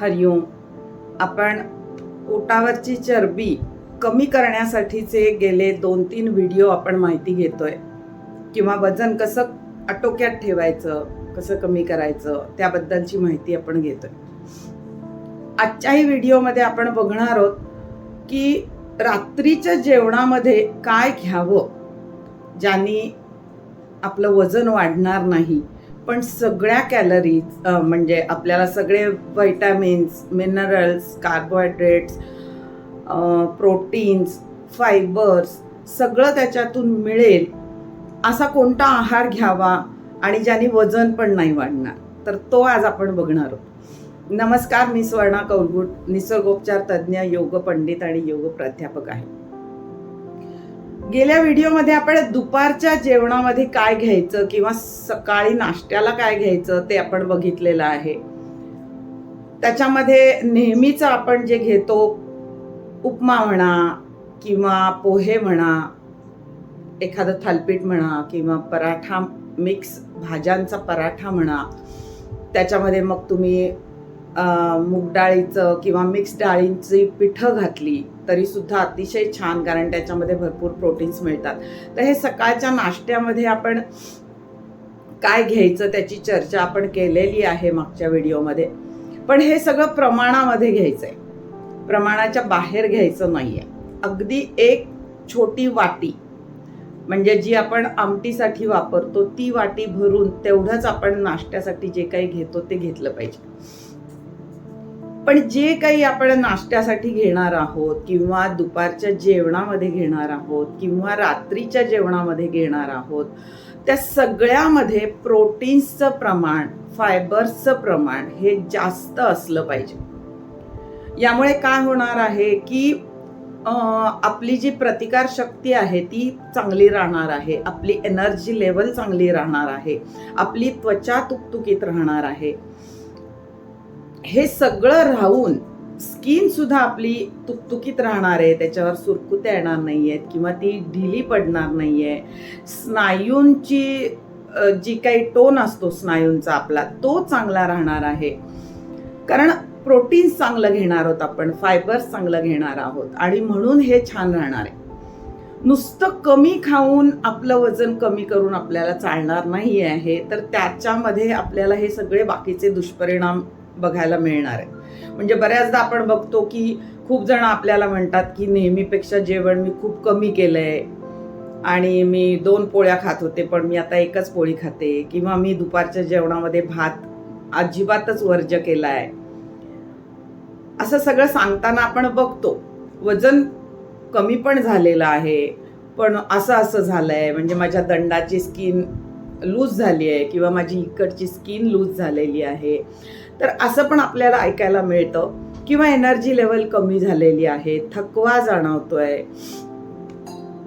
हरिओम. आपण पोटावरची चरबी कमी करण्यासाठीचे गेले दोन तीन व्हिडिओ आपण माहिती घेतोय. किंवा वजन कसं आटोक्यात ठेवायचं कसं कमी करायचं त्याबद्दलची माहिती आपण घेतोय. आजच्याही व्हिडिओमध्ये आपण बघणार आहोत की रात्रीच्या जेवणामध्ये काय घ्यावं ज्यांनी आपलं वजन वाढणार नाही. पण सगळ्या कॅलरीज म्हणजे आपल्याला सगळे vitamins minerals carbohydrates proteins fibres सगळं त्याच्यातून मिळेल असा कोणता आहार घ्यावा आणि ज्याने वजन पण नाही वाढणार. तर तो आज आपण बघणार आहोत. नमस्कार मी स्वर्णा कौलगुट निसर्गोपचार तज्ज्ञ योग पंडित आणि योग प्राध्यापक आहे. गेल्या व्हिडिओमध्ये आपण दुपारच्या जेवणामध्ये काय घ्यायचं किंवा सकाळी नाश्त्याला काय घ्यायचं ते आपण बघितलेलं आहे. त्याच्यामध्ये नेहमीच आपण जे घेतो उपमा म्हणा किंवा पोहे म्हणा एखादं थालपीठ म्हणा किंवा पराठा मिक्स भाज्यांचा पराठा म्हणा त्याच्यामध्ये मग तुम्ही मूग डाळीचं किंवा मिक्स डाळींची पिठं घातली तरी सुद्धा अतिशय छान कारण त्याच्यामध्ये भरपूर प्रोटीन्स मिळतात. तर हे सकाळच्या नाश्त्यामध्ये आपण काय घ्यायचं त्याची चर्चा आपण केलेली आहे मागच्या व्हिडिओमध्ये. पण हे सगळं प्रमाणामध्ये घ्यायचं आहे प्रमाणाच्या बाहेर घ्यायचं नाही आहे अगदी एक छोटी वाटी म्हणजे जी आपण आमटीसाठी वापरतो ती वाटी भरून तेवढंच आपण नाश्त्यासाठी जे काही घेतो ते घेतलं पाहिजे. पण जे काही आपण नाश्त्यासाठी घेणार आहोत किंवा दुपारच्या जेवणामध्ये घेणार आहोत किंवा रात्रीच्या जेवणामध्ये घेणार आहोत त्या सगळ्यामध्ये प्रोटीन्सचं प्रमाण फायबर्सचं प्रमाण हे जास्त असलं पाहिजे. यामुळे काय होणार आहे की आपली जी प्रतिकार शक्ती आहे ती चांगली राहणार आहे आपली एनर्जी लेवल चांगली राहणार आहे आपली त्वचा तुकतुकीत राहणार आहे. हे सगळं राहून स्किन सुद्धा आपली तुकतुकीत राहणार आहे. त्याच्यावर सुरकुत्या येणार नाही आहेत किंवा ती ढिली पडणार नाही आहे स्नायूंची जी काही टोन असतो स्नायूंचा आपला तो चांगला राहणार आहे. कारण प्रोटीन्स चांगलं घेणार आहोत आपण फायबर्स चांगलं घेणार आहोत आणि म्हणून हे छान राहणार आहे. नुसतं कमी खाऊन आपलं वजन कमी करून आपल्याला चालणार नाही आहे तर त्याच्यामध्ये आपल्याला हे सगळे बाकीचे दुष्परिणाम बघायला मिळणार आहे. म्हणजे बऱ्याचदा आपण बघतो की खूप जण आपल्याला म्हणतात की नेहमीपेक्षा जेवण मी खूप कमी केलंय आणि मी दोन पोळ्या खात होते पण मी आता एकच पोळी खाते किंवा मी दुपारच्या जेवणामध्ये भात अजिबातच वर्ज आहे असं सगळं सांगताना आपण बघतो. वजन कमी पण झालेलं आहे पण असं असं झालं आहे म्हणजे माझ्या दंडाची स्किन लूज झाली आहे किंवा माझी इकडची स्किन लूज झालेली आहे. तर असं पण आपल्याला ऐकायला मिळतं किंवा एनर्जी लेवल कमी झालेली आहे थकवा जाणवतो आहे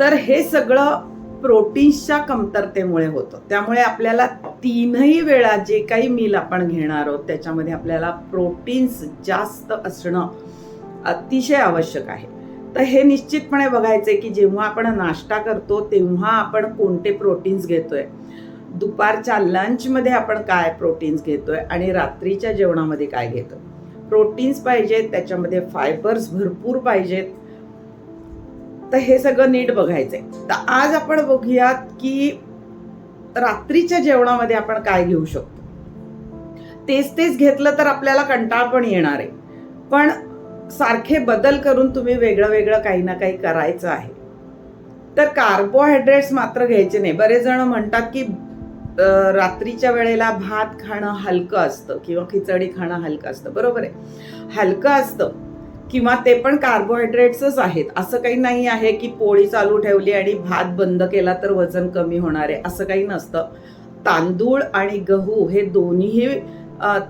तर हे सगळं प्रोटीन्सच्या कमतरतेमुळे होतं. त्यामुळे आपल्याला तीनही वेळा जे काही मील आपण घेणार आहोत त्याच्यामध्ये आपल्याला प्रोटीन्स जास्त असणं अतिशय आवश्यक आहे. तर हे निश्चितपणे बघायचं आहे की जेव्हा आपण नाश्ता करतो तेव्हा आपण कोणते प्रोटीन्स घेतोय? दुपारच्या लंचमध्ये आपण काय प्रोटीन्स घेतोय आणि रात्रीच्या जेवणामध्ये काय घेतो प्रोटीन्स पाहिजेत त्याच्यामध्ये फायबर्स भरपूर पाहिजेत. तर हे सगळं नीट बघायचंय. तर आज आपण बघूयात की रात्रीच्या जेवणामध्ये आपण काय घेऊ शकतो? तेच तेच घेतलं तर आपल्याला कंटाळ पण येणार आहे. पण सारखे बदल करून तुम्ही वेगळं वेगळं काही ना काही करायचं आहे. तर कार्बोहायड्रेट्स मात्र घ्यायचे नाही. बरेच जण म्हणतात की रात्रीच्या वेळेला भात खाणं हलकं असतं किंवा खिचडी खाणं हलकं असतं. बरोबर आहे? हलकं असतं किंवा ते पण कार्बोहायड्रेट्सच आहेत. असं काही नाही आहे की पोळी चालू ठेवली आणि भात बंद केला तर वजन कमी होणार आहे. असं काही नसतं. तांदूळ आणि गहू हे दोन्ही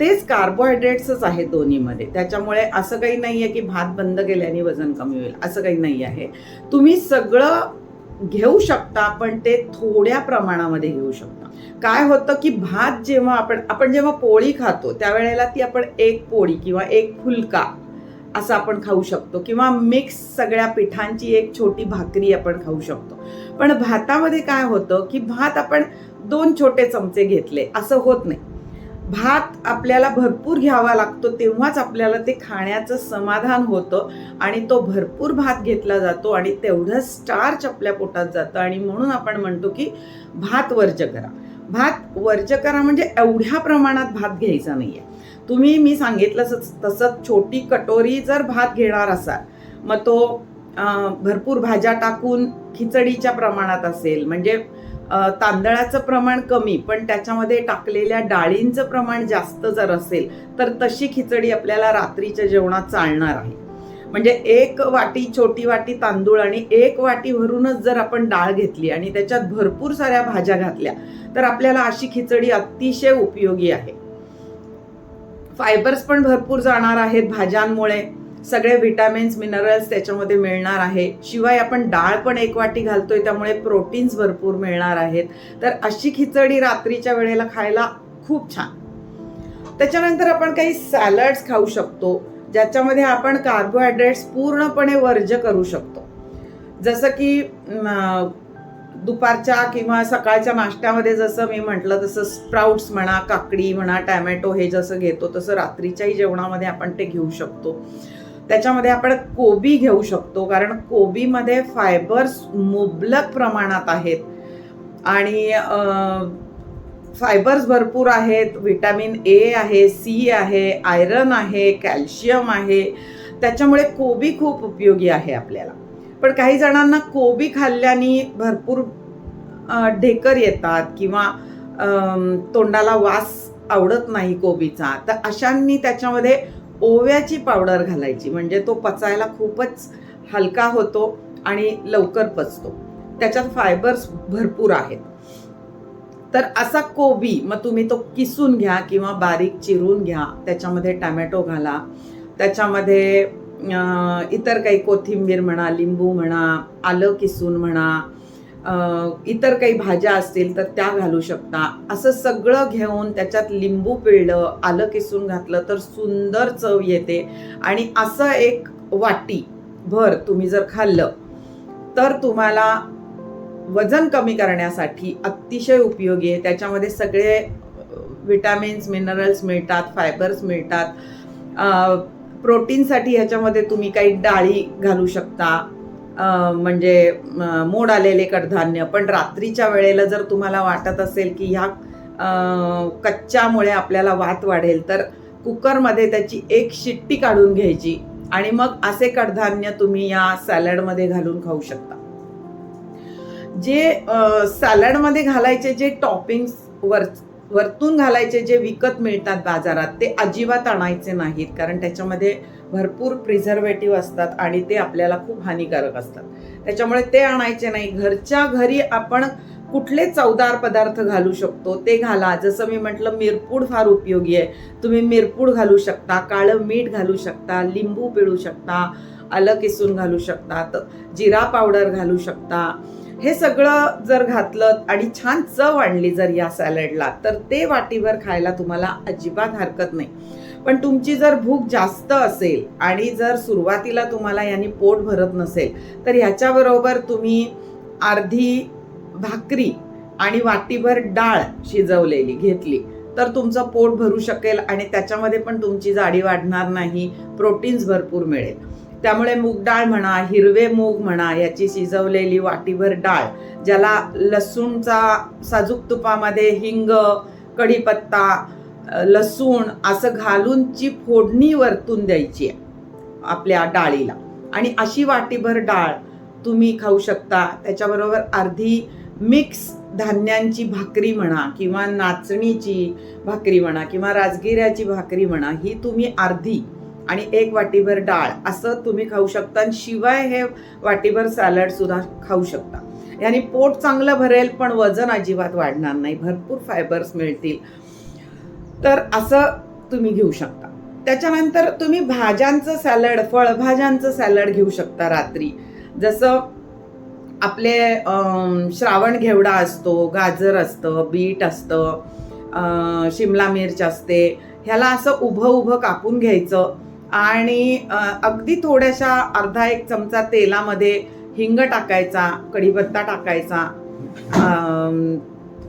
तेच कार्बोहायड्रेट्सच आहेत दोन्हीमध्ये. त्याच्यामुळे असं काही नाही आहे की भात बंद केल्याने वजन कमी होईल. असं काही नाही आहे. तुम्ही सगळं घेऊ शकता पण ते थोड्या प्रमाणामध्ये घेऊ शकता. काय होतं की भात जेव्हा आपण आपण जेव्हा पोळी खातो त्यावेळेला ती आपण एक पोळी किंवा एक फुलका असं आपण खाऊ शकतो किंवा मिक्स सगळ्या पिठांची एक छोटी भाकरी आपण खाऊ शकतो. पण भातामध्ये काय होतं की भात आपण दोन छोटे चमचे घेतले असं होत नाही. भात आपल्याला भरपूर घ्यावा लागतो तेव्हाच आपल्याला ते खाण्याचं समाधान होतं आणि तो भरपूर भात घेतला जातो आणि तेवढं स्टार्च आपल्या पोटात जातं आणि म्हणून आपण म्हणतो की भात वर्ज करा. भात वरच करा म्हणजे एवढ्या प्रमाणात भात घ्यायचा नाही आहे तुम्ही मी सांगितलं तसं छोटी कटोरी जर भात घेणार असाल मग तो भरपूर भाज्या टाकून खिचडीच्या प्रमाणात असेल म्हणजे तांदळाचं प्रमाण कमी पण त्याच्यामध्ये टाकलेल्या डाळींचं प्रमाण जास्त जर असेल तर तशी खिचडी आपल्याला रात्रीच्या जेवणात चालणार आहे. म्हणजे एक वाटी छोटी वाटी तांदूळ आणि एक वाटी भरूनच जर आपण डाळ घेतली आणि त्याच्यात भरपूर साऱ्या भाज्या घातल्या तर आपल्याला अशी खिचडी अतिशय उपयोगी आहे. फायबर्स पण भरपूर जाणार आहेत भाज्यांमुळे. सगळे विटॅमिन्स मिनरल्स त्याच्यामध्ये मिळणार आहे. शिवाय आपण डाळ पण एक वाटी घालतोय त्यामुळे प्रोटीन्स भरपूर मिळणार आहेत. तर अशी खिचडी रात्रीच्या वेळेला खायला खूप छान. त्याच्यानंतर आपण काही सॅलड्स खाऊ शकतो. ज्याच्यामध्ये आपण कार्बोहायड्रेट्स पूर्णपणे वर्ज्य करू शकतो. जसं की दुपारच्या किंवा सकाळच्या नाश्त्यामध्ये जसं मी म्हटलं तसं स्प्राउट्स म्हणा काकडी म्हणा टॅमॅटो हे जसं घेतो तसं रात्रीच्याही जेवणामध्ये आपण ते घेऊ शकतो. त्याच्यामध्ये आपण कोबी घेऊ शकतो कारण कोबीमध्ये फायबर्स मुबलक प्रमाणात आहेत. आणि फायबर्स भरपूर आहेत व्हिटॅमिन ए आहे सी आहे आयरन आहे कॅल्शियम आहे. त्याच्यामुळे कोबी खूप उपयोगी आहे आपल्याला. पण काही जणांना कोबी खाल्ल्याने भरपूर ढेकर येतात किंवा तोंडाला वास आवडत नाही कोबीचा. तर अशांनी त्याच्यामध्ये ओव्याची पावडर घालायची. म्हणजे तो पचायला खूपच हलका होतो आणि लवकर पचतो. त्याच्यात फायबर्स भरपूर आहेत. तर असा कोबी मग तुम्ही तो किसून घ्या किंवा बारीक चिरून घ्या त्याच्यामध्ये टॅमॅटो घाला. त्याच्यामध्ये इतर काही कोथिंबीर म्हणा लिंबू म्हणा आलं किसून म्हणा इतर काही भाज्या असतील तर त्या घालू शकता. असं सगळं घेऊन त्याच्यात लिंबू पिळलं आलं किसून घातलं तर सुंदर चव येते. आणि असं एक वाटी भर तुम्ही जर खाल्लं तर तुम्हाला वजन कमी करण्यासाठी अतिशय उपयोगी आहे. त्याच्यामध्ये सगळे विटॅमिन्स मिनरल्स मिळतात फायबर्स मिळतात. प्रोटीनसाठी ह्याच्यामध्ये तुम्ही काही डाळी घालू शकता. म्हणजे मोड आलेले कडधान्य. पण रात्रीच्या वेळेला जर तुम्हाला वाटत असेल की ह्या कच्च्यामुळे आपल्याला वात वाढेल तर कुकरमध्ये त्याची एक शिट्टी काढून घ्यायची. आणि मग असे कडधान्य तुम्ही या सॅलडमध्ये घालून खाऊ शकता. जे सॅलडमध्ये घालायचे जे टॉपिंग्स वर वरतून घालायचे जे विकत मिळतात बाजारात ते अजिबात आणायचे नाहीत. कारण त्याच्यामध्ये भरपूर प्रिझर्वेटिव्ह असतात आणि ते आपल्याला खूप हानिकारक असतात. त्याच्यामुळे ते आणायचे नाही. घरच्या घरी आपण कुठले चवदार पदार्थ घालू शकतो ते घाला. जसं मी म्हटलं मिरपूड फार उपयोगी आहे. तुम्ही मिरपूड घालू शकता काळं मीठ घालू शकता लिंबू पिळू शकता आलं किसून घालू शकता जिरा पावडर घालू शकता. हे सगळं जर घातलं आणि छान चव आणली जर या सॅलडला तर ते वाटीभर खायला तुम्हाला अजिबात हरकत नाही. पण तुमची जर भूक जास्त असेल आणि जर सुरुवातीला तुम्हाला यांनी पोट भरत नसेल तर ह्याच्याबरोबर तुम्ही अर्धी भाकरी आणि वाटीभर डाळ शिजवलेली घेतली तर तुमचं पोट भरू शकेल आणि त्याच्यामध्ये पण तुमची जाडी वाढणार नाही प्रोटीन्स भरपूर मिळेल. त्यामुळे मूग डाळ म्हणा हिरवे मूग म्हणा याची शिजवलेली वाटीभर डाळ ज्याला लसूणचा साजूक तुपामध्ये हिंग कढीपत्ता लसूण असं घालूनची फोडणी वरतून द्यायची आहे आपल्या डाळीला. आणि अशी वाटीभर डाळ तुम्ही खाऊ शकता. त्याच्याबरोबर अर्धी मिक्स धान्यांची भाकरी म्हणा किंवा नाचणीची भाकरी म्हणा किंवा राजगिऱ्याची भाकरी म्हणा ही तुम्ही अर्धी आणि एक वाटीभर डाळ असं तुम्ही खाऊ शकता. आणि शिवाय हे वाटीभर सॅलड सुद्धा खाऊ शकता. याने पोट चांगलं भरेल पण वजन अजिबात वाढणार नाही. भरपूर फायबर्स मिळतील. तर असं तुम्ही घेऊ शकता. त्याच्यानंतर तुम्ही भाज्यांचं सॅलड फळभाज्यांचं सॅलड घेऊ शकता रात्री. जसं आपले श्रावण घेवडा असतो गाजर असतं बीट असतं शिमला मिरच असते. ह्याला असं उभं उभं कापून घ्यायचं. आणि अगदी थोड्याशा अर्धा एक चमचा तेलामध्ये हिंग टाकायचा कढीपत्ता टाकायचा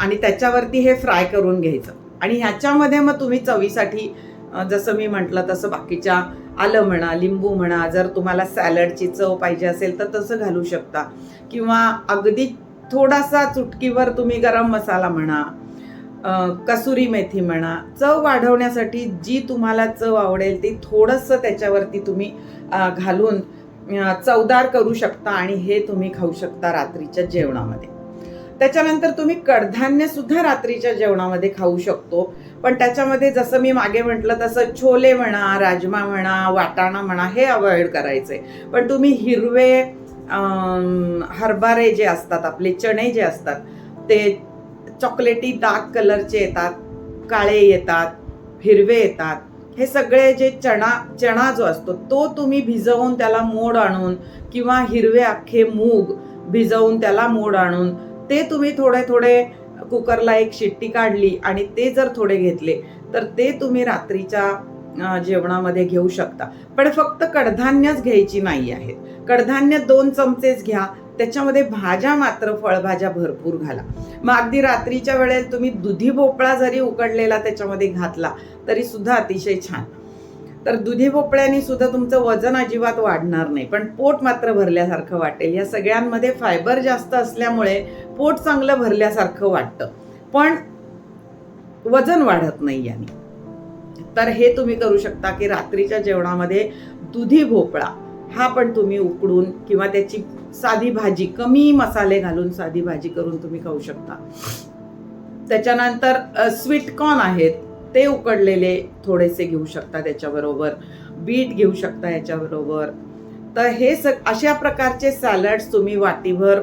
आणि त्याच्यावरती हे फ्राय करून घ्यायचं. आणि ह्याच्यामध्ये मग तुम्ही चवीसाठी जसं मी म्हटलं तसं बाकीच्या आलं म्हणा लिंबू म्हणा जर तुम्हाला सॅलडची चव पाहिजे असेल तर तसं घालू शकता. किंवा अगदी थोडासा चुटकीवर तुम्ही गरम मसाला म्हणा कसुरी मेथी म्हणा चव वाढवण्यासाठी जी तुम्हाला चव आवडेल ती थोडंसं त्याच्यावरती तुम्ही घालून चवदार करू शकता आणि हे तुम्ही खाऊ शकता रात्रीच्या जेवणामध्ये. त्याच्यानंतर तुम्ही कडधान्य सुद्धा रात्रीच्या जेवणामध्ये खाऊ शकतो. पण त्याच्यामध्ये जसं मी मागे म्हटलं तसं छोले म्हणा राजमा म्हणा वाटाणा म्हणा हे अवॉइड करायचे. पण तुम्ही हिरवे हरभरे जे असतात आपले चणे जे असतात ते चॉकलेटी डार्क कलरचे येतात काळे येतात हिरवे येतात. हे सगळे जे चणा चणा जो असतो तो तुम्ही भिजवून त्याला मोड आणून किंवा हिरवे अख्खे मूग भिजवून त्याला मोड आणून ते तुम्ही थोडे थोडे कुकरला एक शिट्टी काढली आणि ते जर थोडे घेतले तर ते तुम्ही रात्रीच्या जेवणामध्ये घेऊ शकता. पण फक्त कडधान्यच घ्यायची नाही आहेत. कडधान्य दोन चमचेच घ्या त्याच्यामध्ये भाज्या मात्र फळभाज्या भरपूर घाला. मग अगदी रात्रीच्या वेळेस तुम्ही दुधी भोपळा जरी उकडलेला त्याच्यामध्ये घातला तरी सुद्धा अतिशय छान. तर दुधी भोपळ्याने सुद्धा तुमचं वजन अजिबात वाढणार नाही पण पोट मात्र भरल्यासारखं वाटेल. या सगळ्यांमध्ये फायबर जास्त असल्यामुळे पोट चांगलं भरल्यासारखं वाटतं. पण वजन वाढत नाही याने. तर हे तुम्ही करू शकता की रात्रीच्या जेवणामध्ये दुधी भोपळा. हा पण तुम्ही उकडून किंवा त्याची साधी भाजी कमी मसाले घालून साधी भाजी करून तुम्ही खाऊ शकता. त्याच्यानंतर स्वीट कॉर्न आहेत ते उकडलेले थोडेसे घेऊ शकता त्याच्याबरोबर. बीट घेऊ शकता याच्याबरोबर. तर हे स अशा प्रकारचे सॅलड्स तुम्ही वाटीभर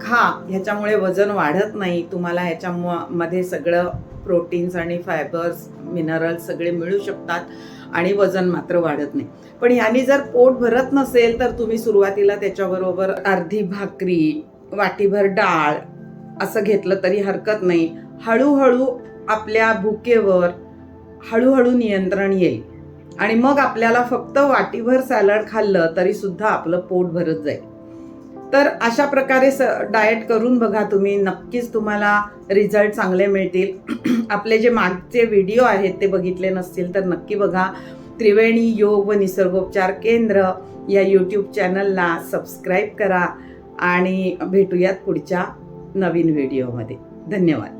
खा. ह्याच्यामुळे वजन वाढत नाही. तुम्हाला ह्याच्या मध्ये सगळं प्रोटीन्स आणि फायबर्स मिनरल्स सगळे मिळू शकतात आणि वजन मात्र वाढत नाही. पण ह्यानी जर पोट भरत नसेल तर तुम्ही सुरुवातीला त्याच्याबरोबर अर्धी भाकरी वाटीभर डाळ असं घेतलं तरी हरकत नाही. हळूहळू आपल्या भुकेवर हळूहळू नियंत्रण येईल. आणि मग आपल्याला फक्त वाटीभर सॅलड खाल्लं तरीसुद्धा आपलं पोट भरत जाईल. तर अशा प्रकारे स डाएट करून बघा तुम्ही. नक्कीच तुम्हाला रिझल्ट चांगले मिळतील. आपले जे मागचे व्हिडिओ आहेत ते बघितले नसतील तर नक्की बघा. त्रिवेणी योग व निसर्गोपचार केंद्र या यूट्यूब चॅनलला सबस्क्राईब करा आणि भेटूयात पुढच्या नवीन व्हिडिओमध्ये धन्यवाद.